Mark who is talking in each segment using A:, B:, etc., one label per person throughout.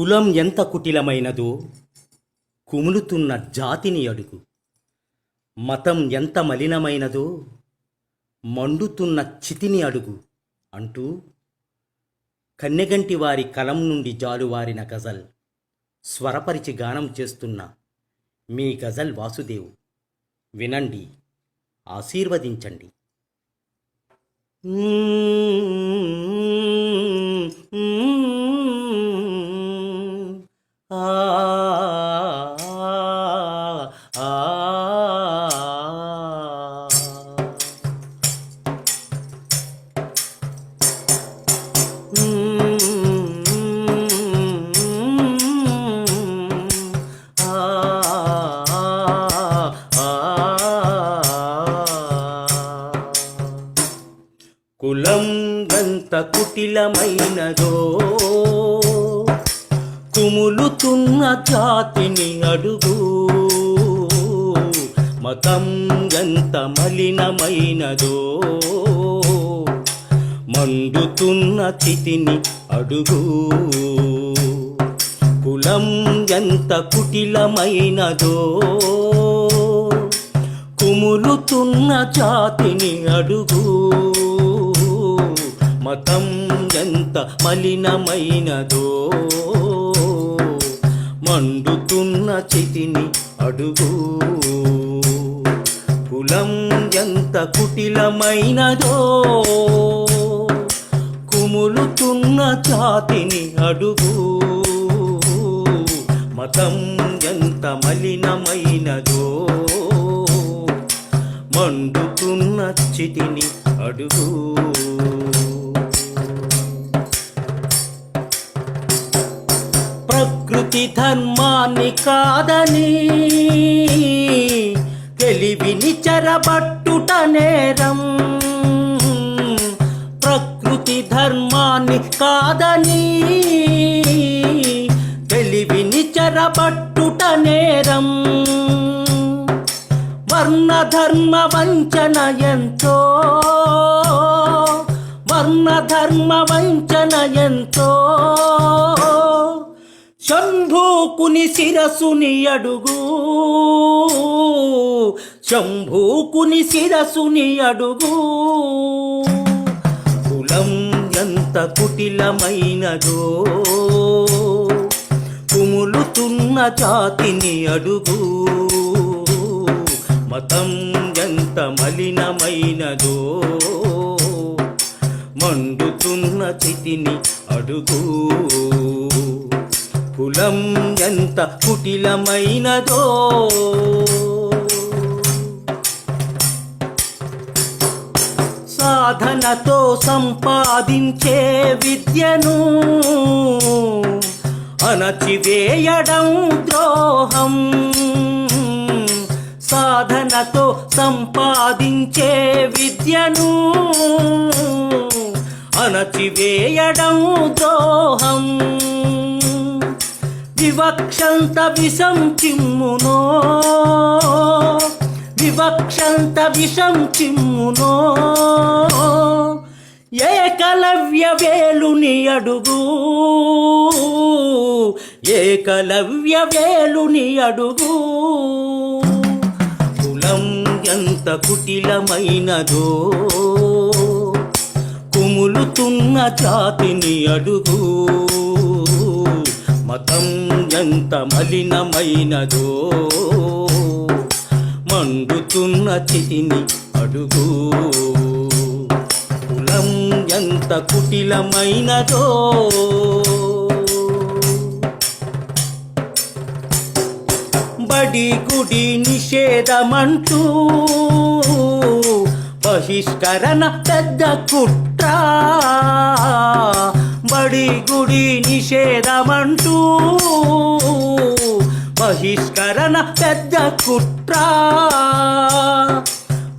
A: కులం ఎంత కుటిలమైనదో కుములుతున్న జాతిని అడుగు. మతం ఎంత మలినమైనదో మండుతున్న చితిని అడుగు అంటూ కన్నెగంటి వారి కలం నుండి జాలువారిన గజల్. స్వరపరిచి గానం చేస్తున్న మీ గజల్ వాసుదేవ్. వినండి ఆశీర్వదించండి. కులం ఎంత కుటిలమైనదో కుములుతున్న జాతిని అడుగు. మతం ఎంత మలినమైనదో మండుతున్న చితిని అడుగు. కులం ఎంత కుటిలమైనదో కుములుతున్న జాతిని అడుగు. మతం ఎంత మలినమైనదో మండుతున్న చితిని అడుగు. కులం ఎంత కుటిలమైనదో కుములుతున్న జాతిని అడుగు. మతం ఎంత మలినమైనదో మండుతున్న చితిని అడుగు. ప్రకృతి ధర్మాన్ని కాదని తెలివిని చెరబట్టుట నేరం. ప్రకృతి ధర్మాన్ని కాదని తెలివిని చెరబట్టుట నేరం. వర్ణ ధర్మ వంచన ఎంతో వర్ణ ధర్మ వంచన ఎంతో. శంభూకుని శిరసుని అడుగు. శంభూకుని శిరసుని అడుగు. కులం ఎంత కుటిలమైనదో. కుములుతున్న జాతిని అడుగు. మతం ఎంత మలినమైనదో. మండుతున్న చితిని అడుగు. కులం ఎంత కుటిలమైనదో. సాధనతో సంపాదించే విద్యను అణచివేయడం ద్రోహం. సాధనతో సంపాదించే విద్యను అణచివేయడం ద్రోహం. వివక్షంత విషం చిమ్మునో వివక్షంత విషం చిమ్మునో ఏకలవ్య వేలుని అడుగు. ఏకలవ్య వేలుని అడుగు. కులం ఎంత కుటిలమైనదో. కుములుతున్న జాతిని అడుగు. మతం ఎంత మలినమైనదో. మండుతున్న చితిని అడుగు. కులం ఎంత కుటిలమైనదో. బడి గుడి నిషేధమంటూ బహిష్కరణ పెద్ద కుట్రా. బడి గుడి నిషేధమంటూ బహిష్కరణ పెద్ద కుట్ర.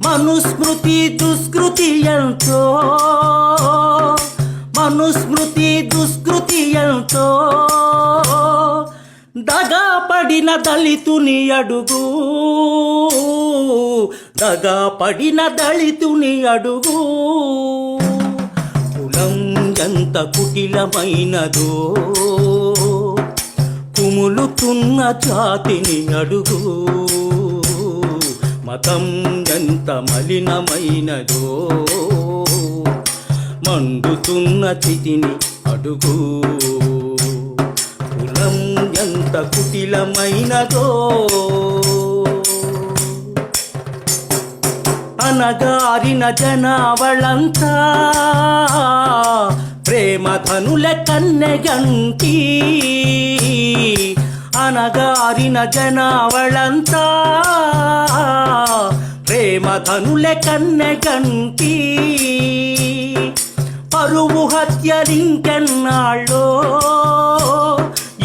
A: మనుస్మృతి దుష్కృతి ఎంతో. మనుస్మృతి దుష్కృతి ఎంతో. దగా పడిన దళితుని అడుగు. దగా పడిన దళితుని అడుగు. ఎంత కుటిలమైనదో? కుములుతున్న జాతిని అడుగు. మతం ఎంత మలినమైనదో? మండుతున్న చితిని అడుగు. కులం ఎంత కుటిలమైనదో? అనగారిన జనావళంతా ప్రేమ ధనుల కన్నెగంటి అనగారిన జనావళంతా ప్రేమ ధనుల కన్నెగంటి పరువు హత్యలింకెన్నాళ్ళో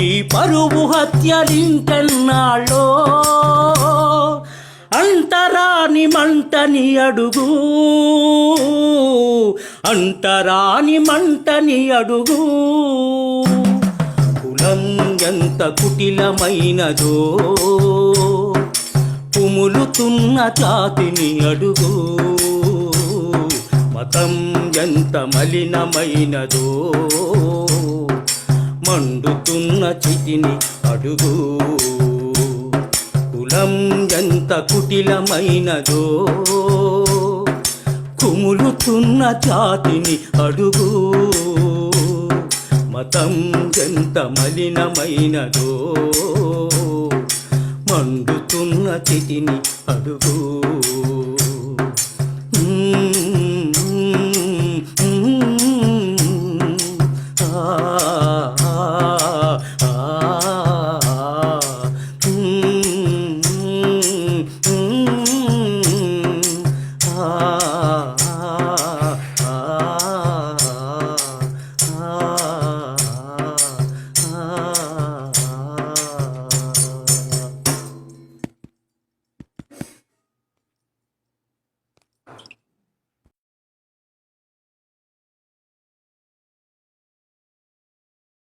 A: ఈ పరువు హత్యలింకెన్నాళ్ళో అంటరాని మంటని అడుగు. అంటరాని మంటని అడుగు. కులం ఎంత కుటిలమైనదో కుములుతున్న జాతిని అడుగు. మతం ఎంత మలినమైనదో మండుతున్న చితిని అడుగు. కులం ఎంత కుటిలమైనదో కుములుతున్న జాతిని అడుగు. మతం ఎంత మలినమైనదో మండుతున్న చితిని అడుగు.